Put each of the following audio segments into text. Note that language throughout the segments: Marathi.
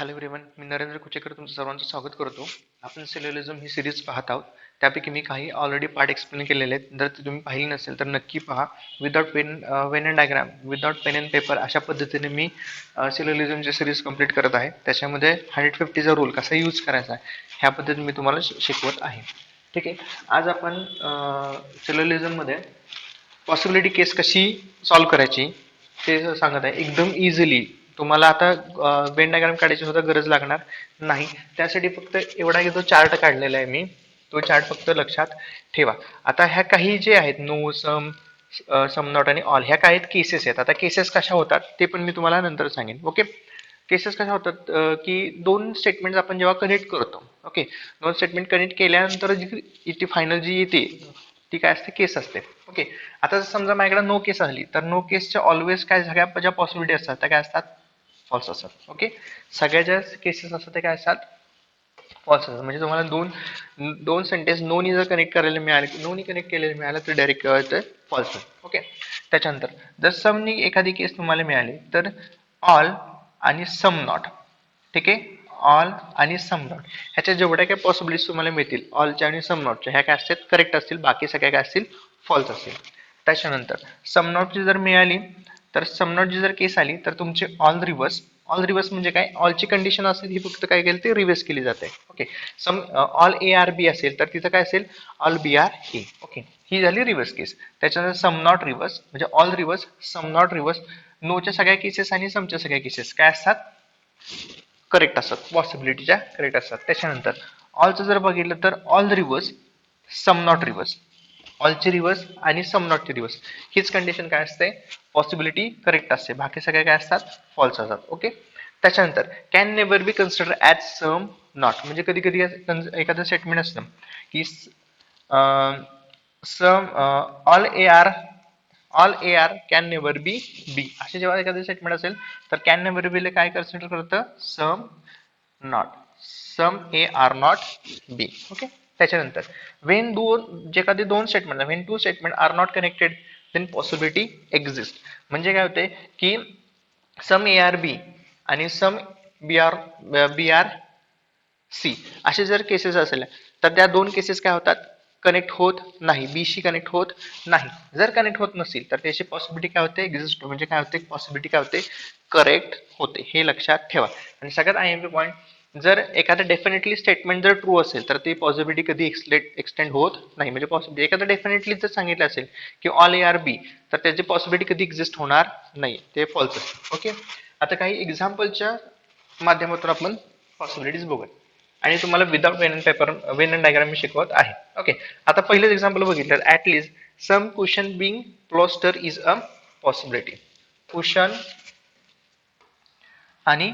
हॅलो एव्हरीवन मी नरेंद्र कुचेकर तुमचं सर्वांचं स्वागत करतो. आपण सेल्युलिझम ही सिरीज पाहत आहोत. त्यापैकी मी काही ऑलरेडी पार्ट एक्सप्लेन केलेले आहेत. जर ते तुम्ही पाहिली नसेल तर नक्की पहा. Without pen Venn and diagram without pen and paper अशा पद्धतीने मी सेल्युलिझमची सिरीज कंप्लीट करत आहे. त्याच्यामध्ये हंड्रेड फिफ्टीचा रूल कसा यूज करायचा आहे ह्या पद्धतीने मी तुम्हाला शिकवत आहे. ठीक आहे? आज आपण सेल्युलिझममध्ये पॉसिबिलिटी केस कशी सॉल्व्ह करायची ते सांगत आहे. एकदम इझिली तुम्हाला आता वेन डायग्राम काढायची सुद्धा गरज लागणार नाही. त्यासाठी फक्त एवढा जो चार्ट काढलेला आहे मी. तो चार्ट फक्त लक्षात ठेवा. आता ह्या काही जे आहेत नो सम सम नॉट आणि ऑल ह्या काही केसेस आहेत. आता केसेस कशा होतात ते पण मी तुम्हाला नंतर सांगेन. ओके केसेस कशा होतात की दोन स्टेटमेंट आपण जेव्हा कनेक्ट करतो ओके दोन स्टेटमेंट कनेक्ट केल्यानंतर जी इथे फायनल जी येते ती काय असते? केस असते. ओके आता जर समजा माझ्याकडे नो केस आली तर नो केसच्या ऑलवेज काय सगळ्या ज्या पॉसिबिलिटी असतात त्या काय असतात? फॉल्स असतात. ओके सगळ्या ज्या केसेस असतात ते काय असतात? फॉल्स असतात. म्हणजे तुम्हाला दोन दोन सेंटेन्स नोनी जर कनेक्ट करायला मिळाले नोनी कनेक्ट केलेलं मिळालं तर डायरेक्ट काय फॉल्स ओके त्याच्यानंतर जर समनी एखादी केस तुम्हाला मिळाली तर ऑल आणि सम नॉट ठीक? आहे ऑल आणि सम नॉट ह्याच्या जेवढ्या काही पॉसिबिलिटीज तुम्हाला मिळतील ऑलच्या आणि सम नॉटच्या ह्या काय असतील? करेक्ट असतील. बाकी सगळ्या काय असतील? फॉल्स असतील. त्याच्यानंतर सम नॉटची जर मिळाली तर सम नॉटची जर केस आली तर तुमचे ऑल रिव्हर्स ऑल रिव्हर्स म्हणजे काय? ऑलची कंडिशन असेल ही फक्त काय केली ते रिव्हर्स केली जाते. Okay some all A are B असेल तर तिथं काय असेल? All B are A okay ही झाली रिव्हर्स केस त्याच्यानंतर सम नॉट रिव्हर्स म्हणजे all reverse some not reverse नोच्या सगळ्या केसेस आणि समच्या सगळ्या केसेस काय असतात? करेक्ट असतात. पॉसिबिलिटीच्या करेक्ट असतात. त्याच्यानंतर ऑलचं जर बघितलं तर all reverse some not reverse ऑलची reverse आणि सम नॉटची रिव्हर्स. हीच कंडिशन काय असते? पॉसिबिलिटी करेक्ट असते. बाकी सगळे काय असतात? फॉल्स असतात. ओके त्याच्यानंतर can never be consider as some not म्हणजे कधी कधी एखादं स्टेटमेंट असतं की some all A are all A are can never be B असे जेव्हा एखादं स्टेटमेंट असेल तर कॅन नेवर बीला काय कन्सिडर करतं? Some not some A are not B okay त्याच्यानंतर वेन दोन जे एखादे दोन statement when two statement are not connected then possibility exist म्हणजे काय होते की सम ए आर बी आणि some B are B are C असे जर केसेस असेल तर त्या दोन केसेस काय होतात? कनेक्ट होत नाही. बीशी कनेक्ट होत नाही. जर कनेक्ट होत नसेल तर त्याची पॉसिबिलिटी काय होते? एक्झिस्ट म्हणजे काय होते? पॉसिबिलिटी काय होते? करेक्ट होते. हे लक्षात ठेवा. आणि सगळ्यात आय एम पी पॉईंट जर एखादं डेफिनेटली स्टेटमेंट जर ट्रू असेल तर ती पॉसिबिलिटी कधी एक्सलेट एक्सटेंड होत नाही. म्हणजे पॉसिबिलिटी एखादं डेफिनेटली जर सांगितलं असेल की ऑल ए आर बी तर त्याची पॉसिबिलिटी कधी एक्झिस्ट होणार नाही. ते फॉल्स असेल. ओके आता काही एक्झाम्पलच्या माध्यमातून आपण पॉसिबिलिटीज बघूया आणि तुम्हाला without Venn and paper Venn and diagram मी शिकवत आहे. ओके आता पहिलेच एक्झाम्पल बघितलं. At some question being plaster is a possibility question आणि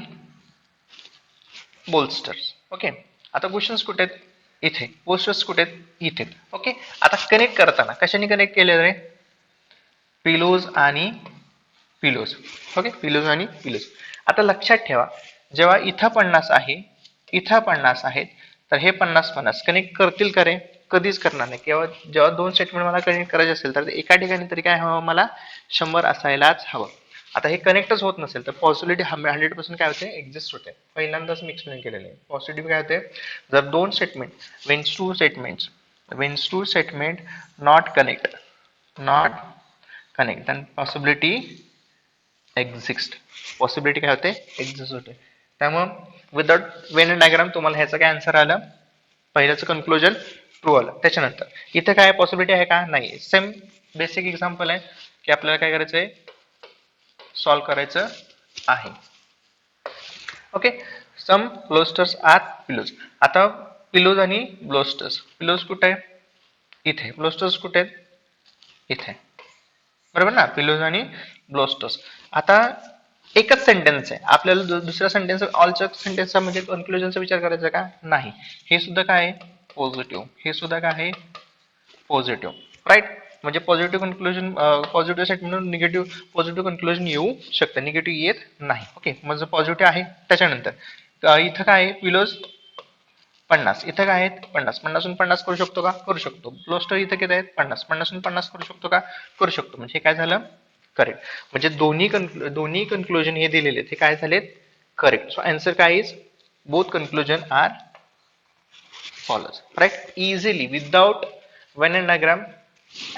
बोल्स्टर्स ओके आता क्वेश्चन्स कुठे आहेत इथे. पोस्टर्स कुठे आहेत इथे. ओके आता कनेक्ट करताना कशाने कनेक्ट केले रे? पिलोज आणि पिलोज ओके पिलोज आणि पिलोज आता लक्षात ठेवा जेव्हा इथं पन्नास आहे इथं पन्नास आहेत तर हे पन्नास पन्नास कनेक्ट करतील का रे? कधीच करणार नाही. किंवा जेव्हा दोन स्टेटमेंट मला कनेक्ट करायचे असेल तर एका ठिकाणी तरी काय हवं मला? शंभर असायलाच हवं. आता हे कनेक्टच होत नसेल तर पॉसिबिलिटी हंड्रेड पर्सेंट काय होते? एक्झिस्ट होते. पहिल्यांदाच मी एक्सप्लेन केलेलं आहे. पॉझिटिव्ह काय होते? जर दोन statement Venn's two statements Venn's two statement not connect not connect and possibility exist possibility काय होते? एक्झिस्ट होते. त्यामुळं विदाउट वेन डायग्राम तुम्हाला ह्याचं काय आन्सर आलं? पहिल्याचं कन्क्लुजन ट्रू आलं. त्याच्यानंतर इथं काय पॉसिबिलिटी आहे का? नाही सेम बेसिक एक्झाम्पल आहे की आपल्याला काय करायचं आहे सॉल्व करायचं आहे. Okay some bolsters are pillows आता पिलोज आणि ब्लोस्टर्स पिलोज कुठे? आहे इथे. ब्लोस्टर्स कुठे? आहेत इथे. बरोबर ना? पिलोज आणि ब्लोस्टर्स आता एकच सेंटेन्स आहे. आपल्याला दुसऱ्या सेंटेन्स ऑलच्या सेंटेन्सचा म्हणजे कन्क्लुजनचा विचार करायचा का? नाही. हे सुद्धा काय आहे? पॉझिटिव्ह हे सुद्धा काय आहे? पॉझिटिव्ह राईट म्हणजे positive conclusion positive statement negative positive conclusion येऊ शकतं. निगेटिव्ह येत नाही. ओके म्हणजे पॉझिटिव्ह आहे त्याच्यानंतर. इथं काय आहे? पिलोज पन्नास. इथं काय आहेत? पन्नास. पन्नासून पन्नास करू शकतो का? करू शकतो. ब्लोस्टर इथं किती आहेत? पन्नास. पन्नासून पन्नास करू शकतो का? करू शकतो. म्हणजे काय झालं? करेक्ट म्हणजे दोन्ही कन्क्लु दोन्ही कन्क्लुजन हे दिलेले आहेत. काय झालेत? करेक्ट सो आन्सर काय is both conclusion are follows right easily without Venn and diagram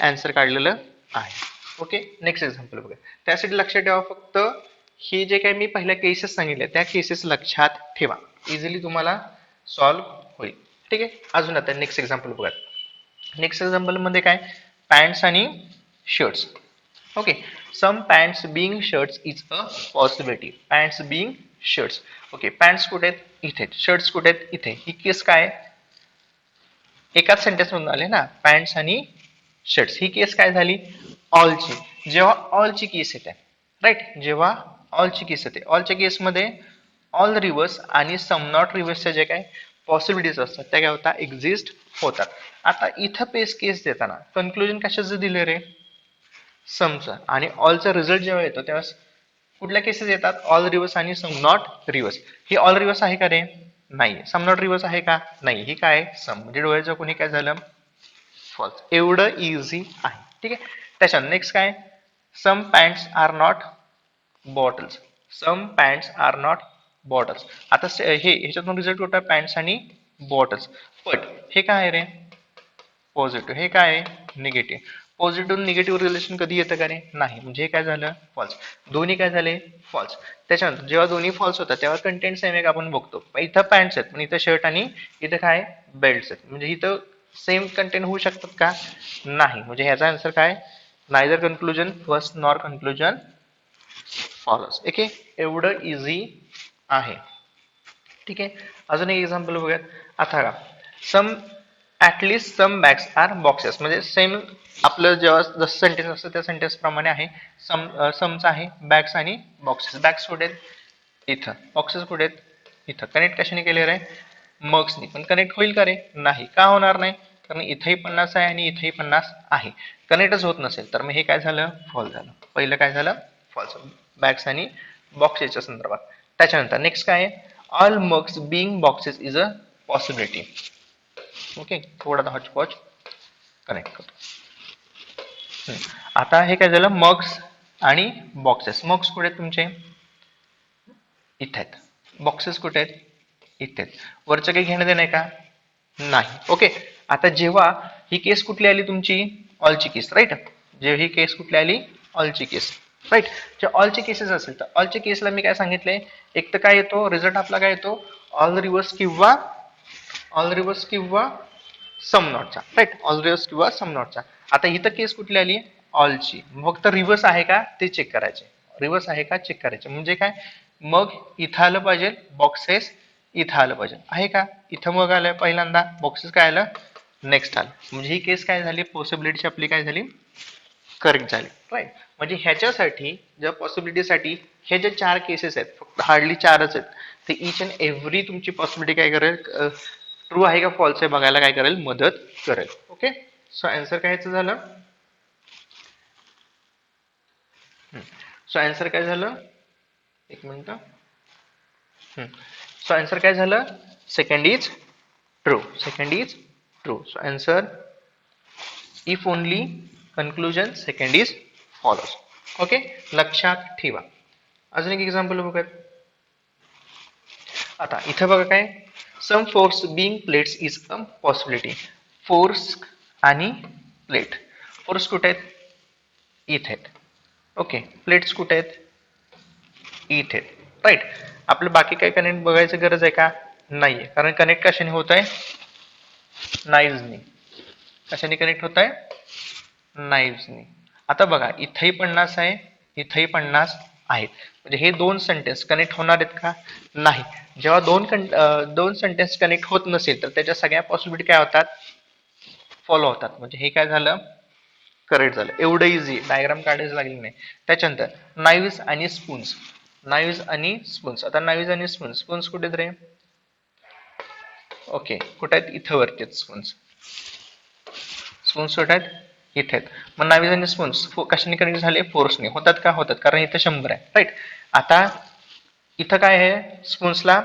answer काढलेलं आहे. ओके नेक्स्ट एक्झाम्पल बघा त्यासाठी लक्षात ठेवा फक्त हे जे काही मी पहिल्या केसेस सांगितले त्या केसेस लक्षात ठेवा. इझिली तुम्हाला सॉल्व्ह होईल. ठीक आहे? अजून आता नेक्स्ट एक्झाम्पल बघा नेक्स्ट एक्झाम्पलमध्ये काय? पॅन्ट्स आणि shirts okay some pants being shirts is a possibility pants being shirts okay pants कुठे आहेत? इथे शर्ट्स कुठे आहेत? इथे. ही केस काय? एकाच सेंटेन्समधून आले ना? पॅन्ट्स आणि शर्ट्स ही केस काय झाली? ऑलची जेव्हा ऑलची केस येते राईट जेव्हा ऑलची केस येते ऑलच्या केसमध्ये ऑल रिव्हर्स आणि सम नॉट रिव्हर्सच्या जे काय पॉसिबिलिटीज असतात त्या काय होतात? एक्झिस्ट होतात. आता इथं पेस केस देताना कन्क्लुजन कशाचं दिले रे? समचा आणि ऑलचा रिझल्ट जेव्हा येतो तेव्हा कुठल्या केसेस येतात? ऑल रिव्हर्स आणि सम नॉट रिव्हर्स ही ऑल रिव्हर्स आहे का रे? नाही सम नॉट रिव्हर्स आहे का? नाही. ही काय? सम म्हणजे डोळ्याचं कोणी काय झालं? फॉल्स एवढं इझी आहे. ठीक आहे? त्याच्या नेक्स्ट काय? Some pants are not bottles some pants are not bottles आता हे ह्याच्यातून रिझल्ट होता पॅन्ट्स आणि बॉटल्स बट हे काय आहे रे? पॉझिटिव्ह हे काय आहे? निगेटिव्ह पॉझिटिव्ह निगेटिव्ह रिलेशन कधी येतं का रे? नाही. म्हणजे हे काय झालं? फॉल्स दोन्ही काय झाले? फॉल्स त्याच्यानंतर जेव्हा दोन्ही फॉल्स होतात तेव्हा कंटेंट सेम एक आपण बघतो. इथं पॅन्ट्स आहेत पण इथं शर्ट आणि इथं काय? बेल्ट्स आहेत. म्हणजे इथं सेम कंटेंट होऊ शकतात का? नाही. म्हणजे ह्याचा आन्सर काय? Neither conclusion first nor conclusion follow okay एवढं इझी आहे. ठीक आहे? अजून एक एक्झाम्पल बघूयात. आता का some at least some bags are boxes म्हणजे सेम आपलं जेव्हा जसं सेंटेन्स असतं त्या सेंटेन्स प्रमाणे आहे. सम समचं आहे बॅग्स आणि बॉक्सेस बॅग्स कुठे आहेत? इथं. बॉक्सेस कुठे आहेत? इथं. कनेक्ट कशाने केले रे मग्सनी पण कनेक्ट होईल का रे? नाही. का होणार नाही? कारण इथंही पन्नास आहे आणि इथेही पन्नास आहे. कनेक्टच होत नसेल. तर मग हे काय झालं? फॉल झालं. पहिलं काय झालं? फॉल्स बॅग्स आणि बॉक्सेसच्या संदर्भात. त्याच्यानंतर नेक्स्ट काय आहे? All mugs being boxes is a possibility okay थोडा हॉचपॉच कनेक्ट करतो. आता हे काय झालं? मग्स आणि बॉक्सेस मग्स कुठे आहेत तुमचे? इथे आहेत. बॉक्सेस कुठे आहेत? इथेच. वरचं काही घेणं देणं आहे का? नाही. ओके आता जेव्हा ही केस कुठली आली तुमची? ऑलची केस राईट जे ही केस कुठली आली? ऑलची केस राईट जे ऑलचे केसेस असेल तर ऑलच्या केसला मी काय सांगितले एक तर काय येतो? रिझल्ट आपला काय येतो? ऑल रिव्हर्स किंवा ऑल रिव्हर्स किंवा सम नॉटचा राईट ऑल रिव्हर्स किंवा सम नॉटचा आता इथं केस कुठली आली? ऑलची फक्त रिव्हर्स आहे का? ते चेक करायचे. रिव्हर्स आहे का? चेक करायचे. म्हणजे काय? मग इथं आलं पाहिजे बॉक्सेस इथं आलं पाहिजे. आहे का? इथं मग आलं पहिल्यांदा. बॉक्सेस काय आलं? नेक्स्ट आलं. म्हणजे ही केस काय झाली? पॉसिबिलिटीची आपली काय झाली? करेक्ट झाली. राईट म्हणजे ह्याच्यासाठी ज्या पॉसिबिलिटीसाठी हे जे चार केसेस आहेत फक्त हार्डली चारच आहेत ते इच अँड एव्हरी तुमची पॉसिबिलिटी काय करेल? ट्रू आहे का? फॉल्स आहे? बघायला काय करेल? मदत करेल. ओके सो आन्सर काय झालं? सो आन्सर काय झालं? एक मिनिट. सो आन्सर काय झालं? Second is true second is true so answer if only conclusion second is follows okay लक्षात ठेवा. अजून एक एक्झाम्पल बघूयात. आता इथं बघा काय? Some forks being plates is a possibility forks आणि प्लेट फोर्स कुठे आहेत? इथे आहेत. ओके प्लेट्स कुठे आहेत? इथे आहेत. राईट आपलं बाकी काय कनेक्ट बघायची गरज आहे का? नाहीये. कारण कनेक्ट कशाने होत आहे नाईव्हनी कशाने कनेक्ट होत आहे नाईव्हनी आता बघा इथंही पन्नास आहे इथंही पन्नास आहेत. म्हणजे हे दोन सेंटेन्स कनेक्ट होणार आहेत का? नाही. जेव्हा दोन कन दोन सेंटेन्स कनेक्ट होत नसेल तर त्याच्या सगळ्या पॉसिबिलिटी काय होतात? फॉलो होतात. म्हणजे हे काय झालं? करेक्ट झालं. एवढं इझी डायग्राम काढायचं लागली नाही. त्याच्यानंतर नाईव्स आणि स्पून्स नाईज आणि स्पून्स. आता नाईज आणि स्पून्स. स्पून्स कुठे रे ओके. कुठे आहेत इथं वरती आहेत स्पून्स. स्पून्स कुठे आहेत इथे आहेत मग नाईज आणि स्पून्स कशाने कनेक्ट झाले? फोर्सने होतात का? होतात. कारण इथं शंभर आहे. राईट आता इथं काय आहे? स्पून्सला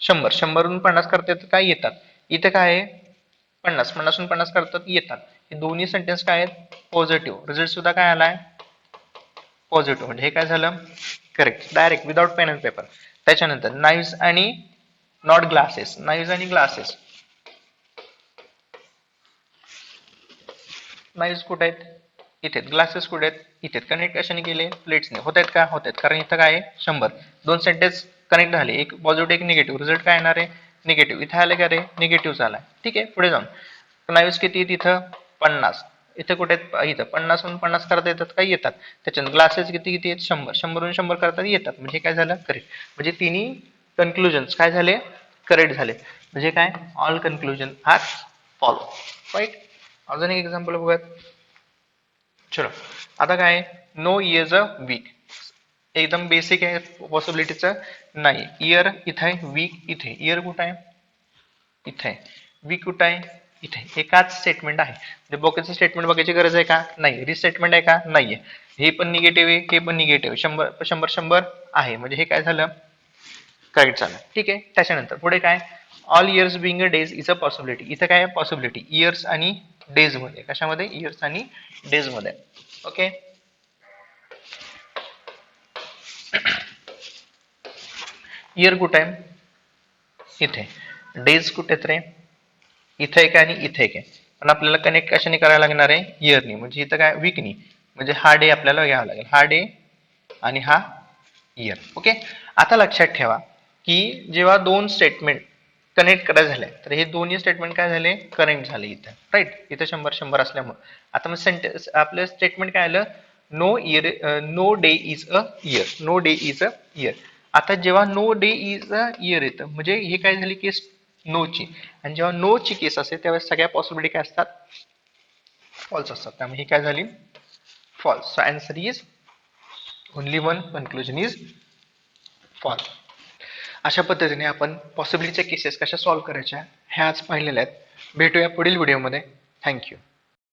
शंभर. शंभरहून पन्नास करतात काय येतात. इथं काय आहे? पन्नास. पन्नासहून पन्नास करतात येतात. हे दोन्ही सेंटेन्स काय आहेत? पॉझिटिव्ह रिझल्ट सुद्धा काय आलाय? पॉझिटिव्ह म्हणजे हे काय झालं? Correct direct without pen and paper त्याच्यानंतर नाईव्स आणि नॉट ग्लासेस नाईव्स आणि ग्लासेस नाईव्स कुठे आहेत? इथे ग्लासेस कुठे आहेत? इथे कनेक्ट कशाने केले? प्लेट्सने होत आहेत का? होत आहेत. कारण इथं काय आहे? शंभर. दोन सेंटेन्स कनेक्ट झाले. एक पॉझिटिव्ह एक निगेटिव्ह रिझल्ट काय येणार आहे? निगेटिव्ह इथे आले का रे? निगेटिव्ह झाला. ठीक आहे. पुढे जाऊन. नाईव्स किती तिथं पन्नास. इथे कुठे आहेत? इथं. पन्नासहून पन्नास करता येतात काय येतात. त्याच्यानं ग्लासेस किती किती आहेत? शंभर. शंभरहून शंभर करता येतात. म्हणजे काय झालं? करेक्ट म्हणजे तिन्ही कन्क्लुजन्स काय झाले? करेक्ट झाले. म्हणजे काय? All conclusion are follow right अजून एक एक्झाम्पल बघूयात. चलो. आता काय? नो इयर्स अ वीक एकदम बेसिक आहे पॉसिबिलिटीचं नाही. इयर इथं आहे वीक इथे इयर कुठं आहे? इथे आहे. वीक कुठं आहे? इथे एकाच स्टेटमेंट आहे. म्हणजे बोकेचं स्टेटमेंट बघायची गरज आहे का? नाही रिस्टेटमेंट आहे का? नाहीये. हे पण निगेटिव्ह आहे हे पण निगेटिव्ह शंभर शंभर शंभर आहे. म्हणजे हे काय झालं? करेक्ट झालं. ठीक आहे. त्याच्यानंतर पुढे काय? All years being a days is a possibility इथं काय? पॉसिबिलिटी इयर्स आणि डेजमध्ये. कशामध्ये? इयर्स आणि डेजमध्ये. ओके इयर कुठे? आहे इथे. डेज कुठे रे? इथं एक आहे आणि इथं एक आहे. पण आपल्याला कनेक्ट कशाने करायला लागणार आहे? इयरनी म्हणजे इथं काय? वीकनी म्हणजे हा डे आपल्याला घ्यावा लागेल. हा डे आणि हा इयर ओके आता लक्षात ठेवा की जेव्हा दोन स्टेटमेंट कनेक्ट करायला झाले तर हे दोन्ही स्टेटमेंट काय झाले? कनेक्ट झाले इथं. राईट इथं शंभर शंभर असल्यामुळे. आता मग सेंटेन्स आपलं स्टेटमेंट काय आलं? No year no day is a year no day is a year आता जेव्हा no day is a year येतं म्हणजे हे काय झाले की नोची. आणि जेव्हा नोची केस असते त्यावेळेस सगळ्या पॉसिबिलिटी काय असतात? फॉल्स असतात. त्यामुळे ही काय झाली? False so answer is only one conclusion is false अशा पद्धतीने आपण पॉसिबिलिटीच्या केसेस कशा सॉल्व्ह करायच्या ह्या आज पाहिलेल्या आहेत. भेटूया पुढील व्हिडिओमध्ये थँक्यू